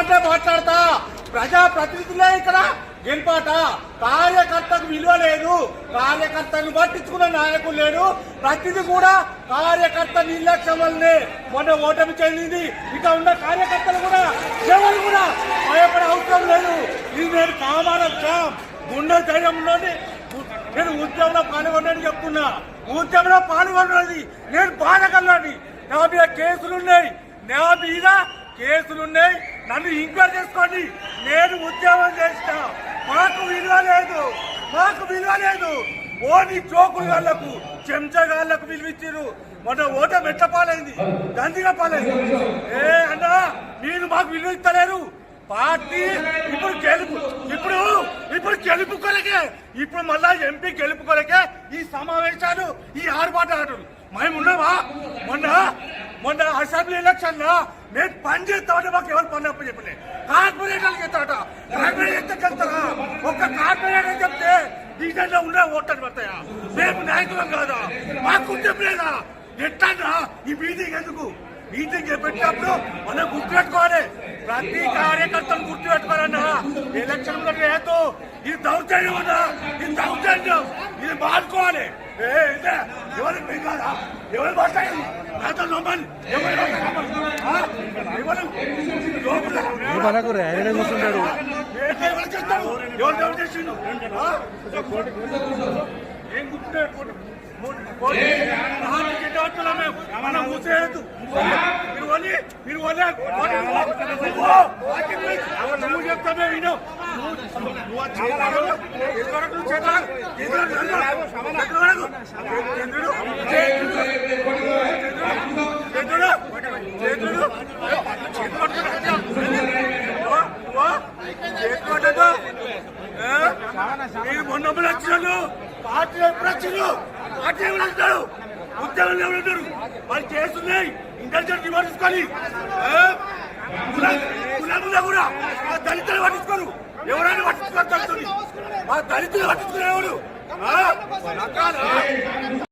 అంటే మాట్లాడతా. ప్రజా ప్రతినిధులే ఇక్కడ గెలిపాట కార్యకర్తకు విలువ లేదు. కార్యకర్తను పట్టించుకున్న నాయకులు లేడు ప్రతిదీ కూడా కార్యకర్త నిర్లక్ష్యం వల్లనే మొన్న ఓటమి చెందింది. ఇక ఉన్న కార్యకర్తలు కూడా ఎవరు కూడా భయపడే అవసరం లేదు. ఇది నేను కామారం శ్యామ్ గుండె ధైర్యంలోని నేను ఉద్యమంలో పాల్గొన్నాను చెప్తున్నా. ఉద్యమంలో పాల్గొన్నది. నేను బాధకల్లాని నా మీద కేసులున్నాయి. నా మీద కేసులున్నాయి. నన్ను ఎంక్వైరీ చేసుకోండి. నేను ఉద్యమం చేసిన మాకు విలువ లేదు. మాకు విలువ లేదు. ఓని జోకులు గాళ్ళకు చెంచగాళ్ళకు విలువిచ్చారు మొన్న ఓట మెట్ట పాలైంది? గందిగా పాలైంది. ఏ అన్నా మీరు మాకు విలువ ఇస్తలేరు. పార్టీ ఇప్పుడు గెలుపు. ఇప్పుడు ఇప్పుడు గెలుపు కొరకే. ఇప్పుడు మళ్ళా ఎంపీ గెలుపు కొరకే ఈ సమావేశాలు ఈ ఆర్భాటాలు. మేము ఉన్నావా మొన్న మొన్న అసెంబ్లీ ఎలక్షన్లో మేము పని చేస్తామంటే మాకు ఎవరు పని అప్పు చెప్పలే. కార్పొరేటర్కి ఎత్తాట కార్పొరేటర్ వెళ్తారా ఒక్క కార్పొరేటర్ చెప్తే డీజల్లో ఉండే ఓట్లు పడతాయా? మేము నాయకులం కాదా? మాకు చెప్పలేదా లేదా? ఎట్టన్నా ఈ మీటింగ్ ఎందుకు? మీటింగ్ పెట్టినప్పుడు మనం గుర్తుపెట్టుకోవాలి. ప్రతి కార్యకర్తను గుర్తుపెట్టుకోవాలన్నా. ఎలక్షన్ లేదు ఇది దౌర్జన్యం ఉందా? ఇది దౌర్జన్యం ఇది ఏ ఇదే ఎవరు మీకు కాదా? ఎవరు మాట్లాడారు నాతో నమ్మని. ఎవరు ఆ? ఎవరు? లోపల. మనకు ర్యాలీలో కూర్చుంటాడు. ఏంటి ఎవరు చేస్తారు? ఎవరు ఎవరు చేసిండు ఆ? ఏం మనం కూర్చోలేదు మీరు వల్లి మీరు వల్ల నువ్వు చెప్తామే విను. నువ్వు మీరు మొన్న వచ్చినాడు పార్టీ ఎప్పుడు వచ్చిండు పార్టీ ఎవరు అంటాడు ఉద్యోగులు ఎవరుంటారు వాళ్ళు చేస్తున్నాయి ఇంటెలిజెంట్ పట్టించుకొని కులంలో కూడా మా దళితులు పట్టించుకోరు. ఎవరైనా పట్టించుకోవాలి మా దళితులు పట్టించుకునేవాడు.